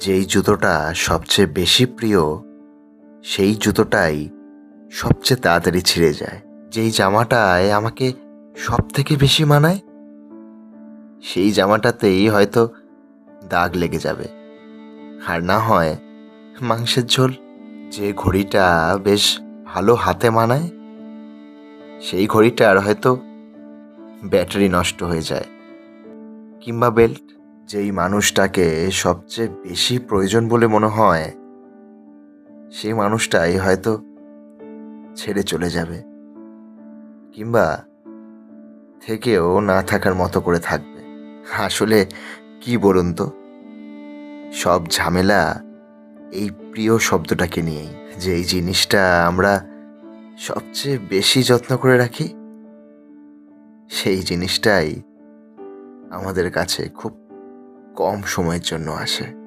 যেই জুতোটা সবচেয়ে বেশি প্রিয়, সেই জুতোটাই সবচেয়ে তাড়াতাড়ি ছিঁড়ে যায়। যেই জামাটায় আমাকে সব থেকে বেশি মানায়, সেই জামাটাতেই হয়তো দাগ লেগে যাবে। আর না হয় মাংসের ঝোল, যে ঘড়িটা বেশ ভালো হাতে মানায়, সেই ঘড়িটার হয়তো ব্যাটারি নষ্ট হয়ে যায়, কিংবা বেল্ট। যেই মানুষটাকে সবচেয়ে বেশি প্রয়োজন বলে মনে হয়, সেই মানুষটাই হয়তো ছেড়ে চলে যাবে কিংবা থেকেও না থাকার মতো করে থাকবে। আসলে কি বলুন তো? সব ঝামেলা এই প্রিয় শব্দটাকে নিয়েই, যে এই জিনিসটা আমরা সবচেয়ে বেশি যত্ন করে রাখি, সেই জিনিসটাই আমাদের কাছে খুব কম সময়ের জন্য আসে।